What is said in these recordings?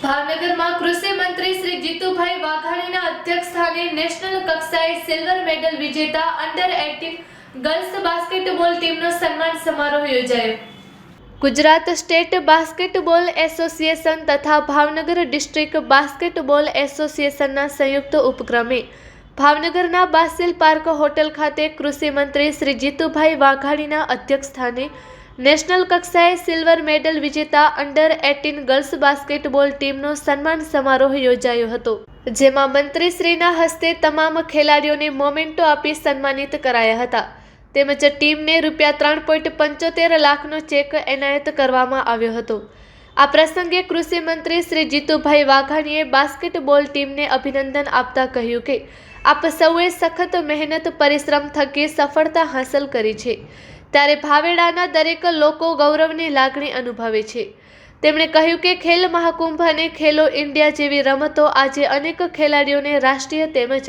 ભાવનગરમાં કૃષિ મંત્રી શ્રી જીતુભાઈ વાઘાણીના અધ્યક્ષસ્થાને નેશનલ કક્ષાએ સિલ્વર મેડલ વિજેતા અંડર એટીન ગર્લ્સ બાસ્કેટબોલ ટીમનો સન્માન સમારોહ યોજાયો. ગુજરાત સ્ટેટ બાસ્કેટબોલ એસોસિએશન તથા ભાવનગર ડિસ્ટ્રિક્ટ બાસ્કેટબોલ એસોસિએશનના સંયુક્ત ઉપક્રમે ભાવનગરના બાસિલ પાર્ક હોટેલ ખાતે કૃષિ મંત્રી શ્રી જીતુભાઈ વાઘાણીના અધ્યક્ષસ્થાને નેશનલ કક્ષાએ સિલ્વર મેડલ વિજેતા અંડર એટીન ગર્લ્સ બાસ્કેટબોલ ટીમનો સન્માન સમારોહ યોજાયો હતો, જેમાં મંત્રીશ્રીના હસ્તે તમામ ખેલાડીઓને મોમેન્ટો આપી સન્માનિત કરાયા હતા. તેમજ ટીમને રૂપિયા ત્રણ પોઈન્ટ પંચોતેર લાખનો ચેક એનાયત કરવામાં આવ્યો હતો. આ પ્રસંગે કૃષિ મંત્રી શ્રી જીતુભાઈ વાઘાણીએ બાસ્કેટબોલ ટીમને અભિનંદન આપતા કહ્યું કે, આપ સૌએ સખત મહેનત, પરિશ્રમ થકી સફળતા હાંસલ કરી છે. ત્યારે ભાવેડાના દરેક લોકો ગૌરવની લાગણી અનુભવે છે. તેમણે કહ્યું કે ખેલ મહાકુંભ અને ખેલો ઇન્ડિયા જેવી રમતો આજે અનેક ખેલાડીઓને રાષ્ટ્રીય તેમજ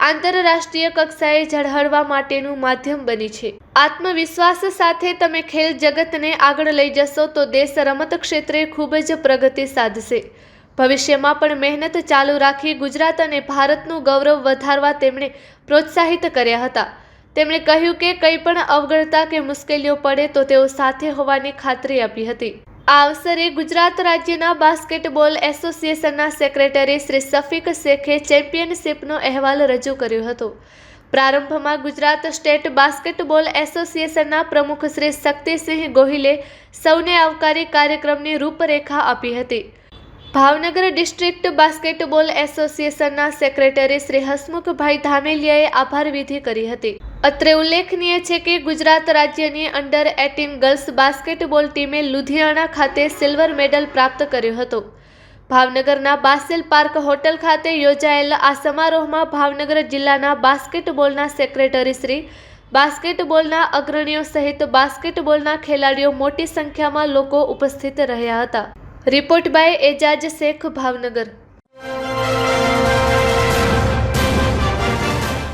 આંતરરાષ્ટ્રીય કક્ષાએ ઝળહળવા માટેનું માધ્યમ બની છે. આત્મવિશ્વાસ સાથે તમે ખેલ જગતને આગળ લઈ જશો તો દેશ રમત ક્ષેત્રે ખૂબ જ પ્રગતિ સાધશે. ભવિષ્યમાં પણ મહેનત ચાલુ રાખી ગુજરાત અને ભારતનું ગૌરવ વધારવા તેમણે પ્રોત્સાહિત કર્યા હતા. તેમણે કહ્યું કે કંઈ પણ અવગણતા કે મુશ્કેલીઓ પડે તો તેઓ સાથે હોવાની ખાતરી આપી હતી. આ અવસરે ગુજરાત રાજ્યના બાસ્કેટબોલ એસોસિએશનના સેક્રેટરી શ્રી શફીક શેખે ચેમ્પિયનશિપનો અહેવાલ રજૂ કર્યો હતો. પ્રારંભમાં ગુજરાત સ્ટેટ બાસ્કેટબોલ એસોસિએશનના પ્રમુખ શ્રી શક્તિસિંહ ગોહિલે સૌને આવકારી કાર્યક્રમની રૂપરેખા આપી હતી. ભાવનગર ડિસ્ટ્રિક્ટ બાસ્કેટબોલ એસોસિએશનના સેક્રેટરી શ્રી હસમુખભાઈ ધામેલિયાએ આભાર વિધિ કરી હતી. અત્રે ઉલ્લેખનીય છે કે ગુજરાત રાજ્યની અંડર એટીન ગર્લ્સ બાસ્કેટબોલ ટીમે લુધિયાણા ખાતે સિલ્વર મેડલ પ્રાપ્ત કર્યો હતો. ભાવનગરના બાસેલ પાર્ક હોટલ ખાતે યોજાયેલ આ સમારોહમાં ભાવનગર જિલ્લાના બાસ્કેટબોલના સેક્રેટરી શ્રી, બાસ્કેટબોલના અગ્રણીઓ સહિત બાસ્કેટબોલના ખેલાડીઓ મોટી સંખ્યામાં લોકો ઉપસ્થિત રહ્યા હતા. Report by Ejaz Sheikh, Bhavnagar.